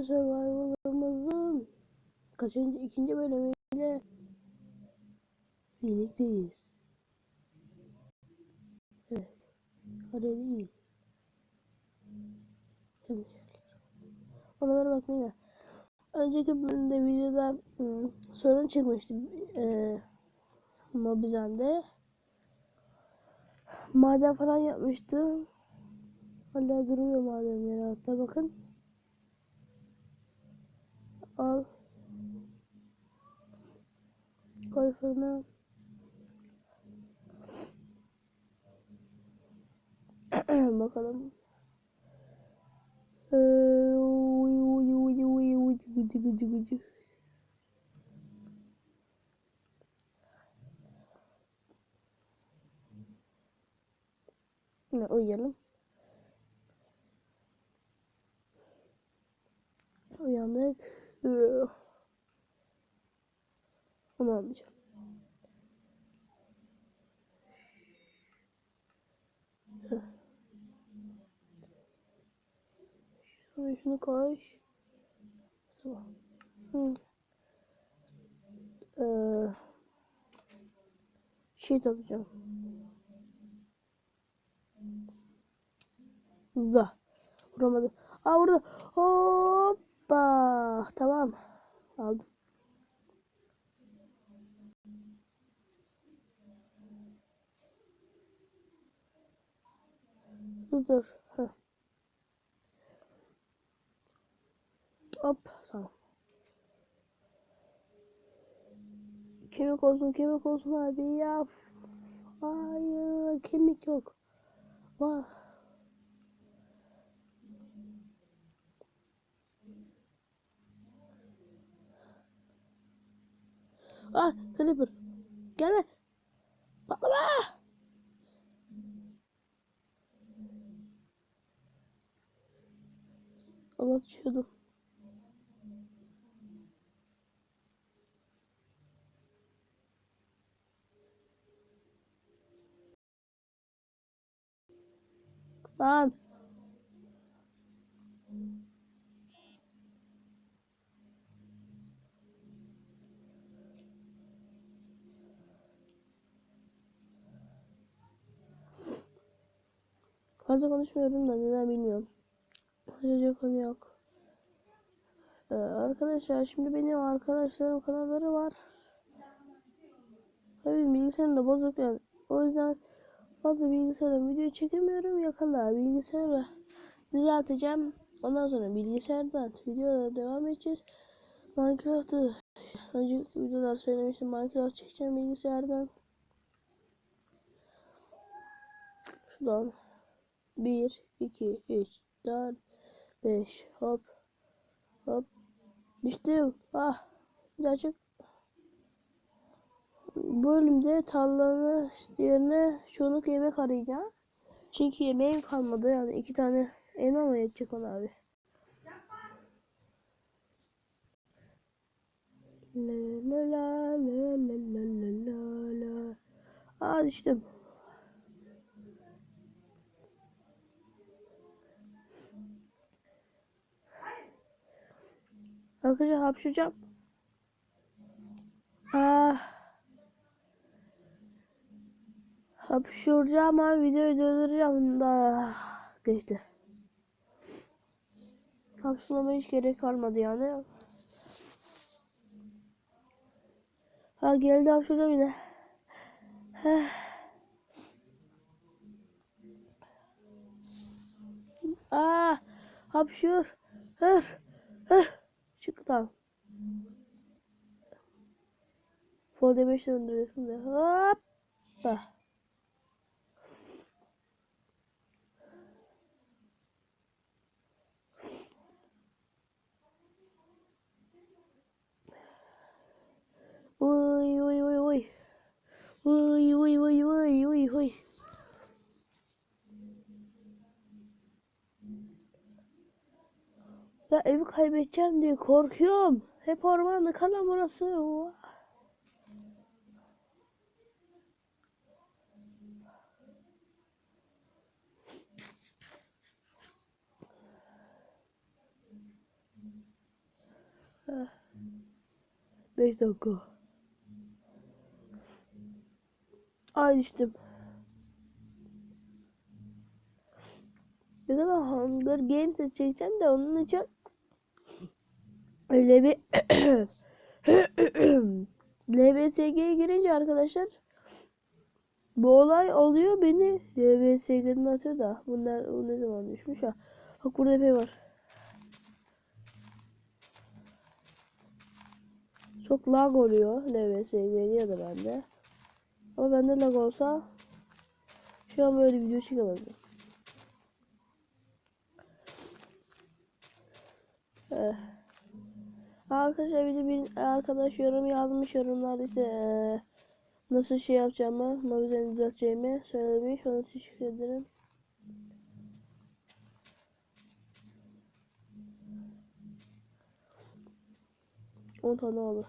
ikinci survival'ımızın kaçıncı ikinci bölümüyle birlikteyiz. Evet. Hadi yerler. Oralara bakmayın. Önceki bölümde videoda sorun çıkmıştı. Eee Mobizen'de. Maden falan yapmıştım. Hala duruyor madenleri hatta bakın. Al. Koy fırına. Bakalım. Ee, gıcı. Yine uyuyalım. Uyandık. Onu almayacağım. Sonra şunu koy. Sabah. Hı. Ee, şey yapacağım. Za. Vuramadım. Aa vurdu. Hoppa. Tamam. Aldım. Dur dur. Heh. Hop. Tamam. Kemik olsun kemik olsun abi ya. Hayır kemik yok. Vah. Ah Creeper. Gel. Patlama. Allah düşüyordum. Lan. Fazla konuşmuyorum da neden bilmiyorum. Konuşacak konu yok. Ee, arkadaşlar şimdi benim arkadaşlarım kanalları var. Tabii bilgisayarım da bozuk yani. O yüzden fazla bilgisayarla video çekemiyorum. Yakında bilgisayarla düzelteceğim. Ondan sonra bilgisayardan videolara devam edeceğiz. Minecraft'ı önceki videolar söylemiştim. Minecraft çekeceğim bilgisayardan. Şuradan 1, 2, 3, 4, 5 hop hop düştüm. Ah bir çık. Bu bölümde tarlanın yerine çoluk yemek arayacağım. Çünkü yemeğim kalmadı yani iki tane elma mı yetecek ona abi? La la la la la la la la. Aa düştüm. Arkadaşlar hapşıracağım. Ah. Hapşuracağım ama videoyu durduracağım da geçti. Hapşurmama hiç gerek kalmadı yani. Ha geldi hapşuracağım yine. Heh. Ah, hapşur. Hır. Hır. Çık tamam. Folder 5 döndürüyorsun da. Hoppa. Uy uy uy uy. Uy uy uy uy uy uy. Ya evi kaybedeceğim diye korkuyorum. Hep ormanda kalan burası. 5 dakika. Ay düştüm. De ben Hunger Games'e çekeceğim de onun için öyle LBSG'ye girince arkadaşlar bu olay oluyor beni LBSG'nin atıyor da bunlar bu ne zaman düşmüş? Ha bak burada epey var. Çok lag oluyor LBSG'de ya da bende. Ama bende lag olsa şu an böyle video çekemezdim. Eh. Arkadaşlar bir de bir arkadaş yorum yazmış yorumlarda işte nasıl şey yapacağımı, mobilden düzelteceğimi söylemiş. Ona teşekkür ederim. On tane oldu.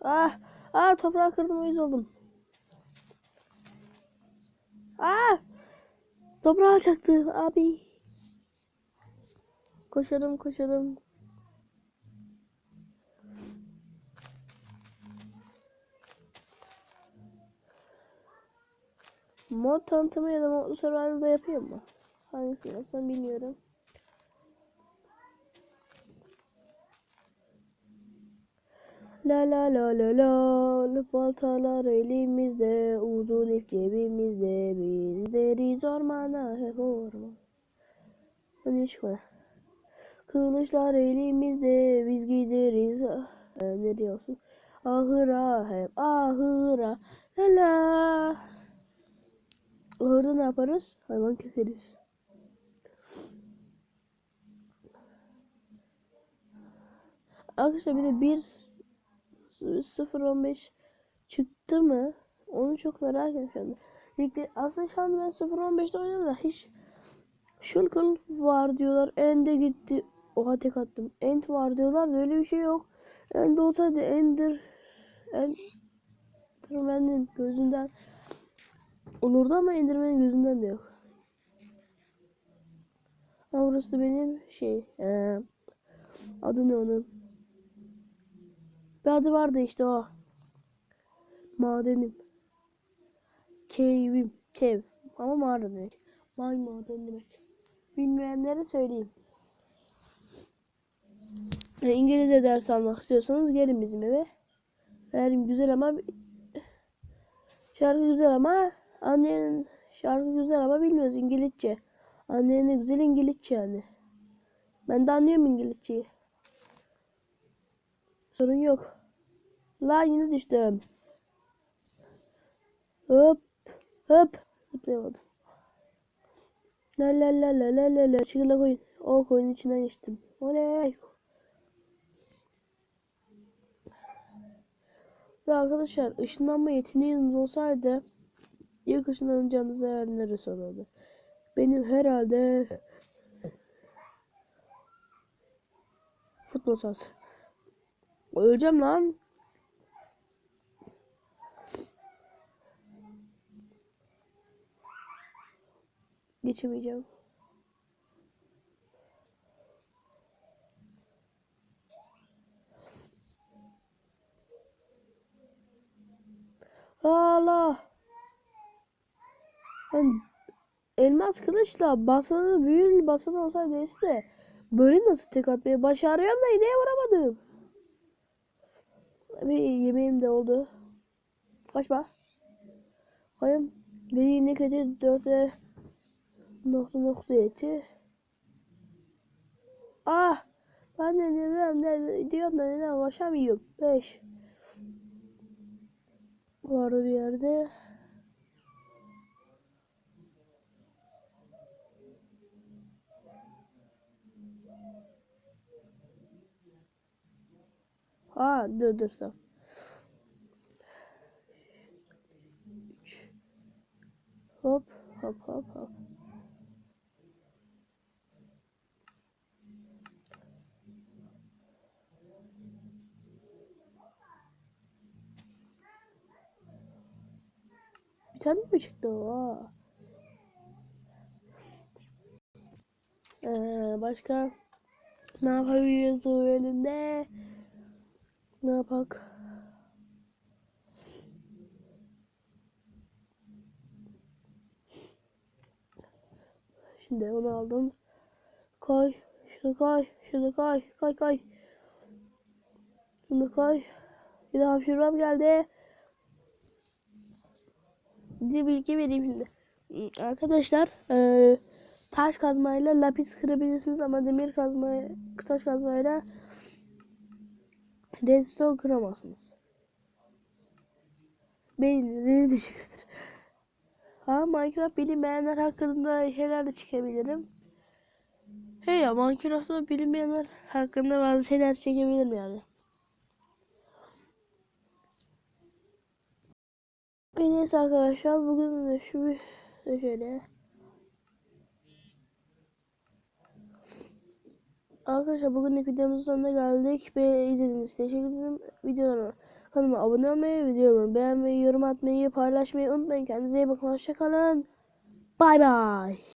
Ah! Ah toprağı kırdım uyuz oldum. Ah! Toprağı alacaktı abi. Koşalım koşalım. Mod tanıtımı ya da modlu survival'da yapayım mı? Hangisini yapsam bilmiyorum. La la la la la baltalar elimizde uzun ip cebimizde biz deriz ormana hep orman. Hani çıkmadı. Kılıçlar elimizde biz gideriz. ah, e, ne diyorsun? Ahıra hep ahıra la la. Ahırda ne yaparız? Hayvan keseriz. Arkadaşlar bir de 1 015 çıktı mı? Onu çok merak ediyorum aslında şu anda ben 0.15'te oynuyorum da hiç Shulk'ın var diyorlar. End'e gitti. Oha tek attım. End var diyorlar da öyle bir şey yok. End olsaydı Ender Enderman'in gözünden olurdu ama Enderman'in gözünden de yok. Ama burası da benim şey ee, adı ne onun? Bir adı vardı işte o. Madenim. Cave'im. Cave. Ama mağara demek. May maden demek. Bilmeyenlere söyleyeyim. Yani İngilizce ders almak istiyorsanız gelin bizim eve. Eğer güzel ama şarkı güzel ama annenin şarkı güzel ama bilmiyoruz İngilizce. Annenin güzel İngilizce yani. Ben de anlıyorum İngilizceyi. Sorun yok. La yine düştüm. Hop hop zıplayamadım. La la la la la la la çıkıla koyun. O koyun içinden geçtim. Oley. Ve arkadaşlar ışınlanma yeteneğiniz olsaydı ilk ışınlanacağınız yer neresi olurdu? Benim herhalde futbol sahası. Öleceğim lan. Geçemeyeceğim. Allah. Ben elmas kılıçla basanı büyür basanı olsaydı neyse böyle nasıl tek atmayı başarıyorum da ineğe vuramadım. Bir yemeğim de oldu. Kaçma. Koyayım. Bir inek eti dörtte nokta nokta eti. Ah! Ben de neden ne diyorum da neden ulaşamıyorum. Beş. Vardı bir yerde. Ha dur dur tamam. Hop hop hop hop. Bir tane mi çıktı o? Aa. Ee, başka Ne yapabiliriz bu bölümde? Ne yapak? Şimdi onu aldım. Koy. Şunu koy. Şunu koy. Koy koy. Şunu koy. Bir de hapşırmam geldi. Size bilgi vereyim şimdi. Arkadaşlar eee, taş kazmayla lapis kırabilirsiniz ama demir kazma taş kazmayla redstone kıramazsınız. Beyninizi düşüktür. Ha Minecraft bilinmeyenler hakkında şeyler de çıkabilirim. Hey ya Minecraft'ta bilinmeyenler hakkında bazı şeyler çekebilirim yani. En iyisi arkadaşlar bugün de şu şöyle. Arkadaşlar bugünlük videomuzun sonuna geldik. Beni izlediğiniz için teşekkür ederim. Videolarıma kanalıma abone olmayı, videolarımı beğenmeyi, yorum atmayı, paylaşmayı unutmayın. Kendinize iyi bakın. Hoşçakalın. Bay bay.